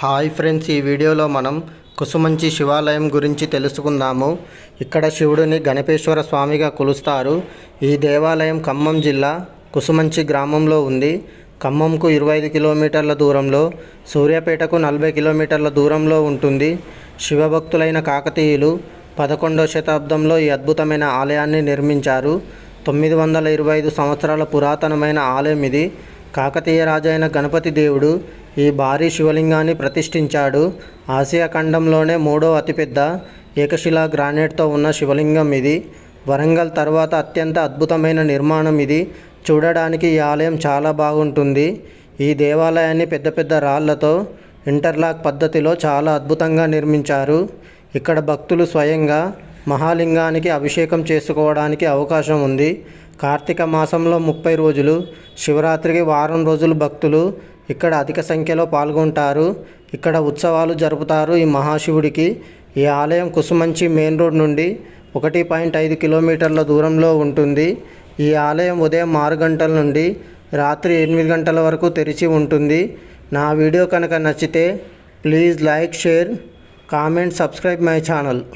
Hi friends ఈ వీడియోలో మనం కుసుమంచి శివాలయం గురించి తెలుసుకుందాము. ఇక్కడ శివుడిని గణపేశ్వర స్వామిగా కొలుస్తారు. ఈ దేవాలయం ఖమ్మం జిల్లా కుసుమంచి గ్రామంలో ఉంది. ఖమ్మంకు ఇరవై ఐదు కిలోమీటర్ల దూరంలో సూర్యాపేటకు నలభై కిలోమీటర్ల దూరంలో ఉంటుంది. శివభక్తులైన కాకతీయులు పదకొండవ శతాబ్దంలో ఈ అద్భుతమైన ఆలయాన్ని నిర్మించారు. తొమ్మిది వందల ఇరవై ఐదు సంవత్సరాల పురాతనమైన ఆలయం ఇది. కాకతీయ రాజైన గణపతి దేవుడు ఈ భారీ శివలింగాన్ని ప్రతిష్ఠించాడు. ఆసియా ఖండంలోనే మూడో అతిపెద్ద ఏకశిలా గ్రానైట్తో ఉన్న శివలింగం ఇది. వరంగల్ తర్వాత అత్యంత అద్భుతమైన నిర్మాణం ఇది. చూడడానికి ఈ ఆలయం చాలా బాగుంటుంది. ఈ దేవాలయాన్ని పెద్ద పెద్ద రాళ్ళతో ఇంటర్లాక్ పద్ధతిలో చాలా అద్భుతంగా నిర్మించారు. ఇక్కడ భక్తులు స్వయంగా మహాలింగానికి అభిషేకం చేసుకోవడానికి అవకాశం ఉంది. కార్తీక మాసంలో ముప్పై రోజులు శివరాత్రికి వారం రోజులు భక్తులు ఇక్కడ అధిక సంఖ్యలో పాల్గొంటారు. ఇక్కడ ఉత్సవాలు జరుపుతారు ఈ మహాశివుడికి. ఈ ఆలయం కుసుమంచి మెయిన్ రోడ్ నుండి ఒకటి పాయింట్ ఐదు కిలోమీటర్ల దూరంలో ఉంటుంది. ఈ ఆలయం ఉదయం ఆరు గంటల నుండి రాత్రి ఎనిమిది గంటల వరకు తెరిచి ఉంటుంది. నా వీడియో కనుక నచ్చితే please like share comment subscribe my channel.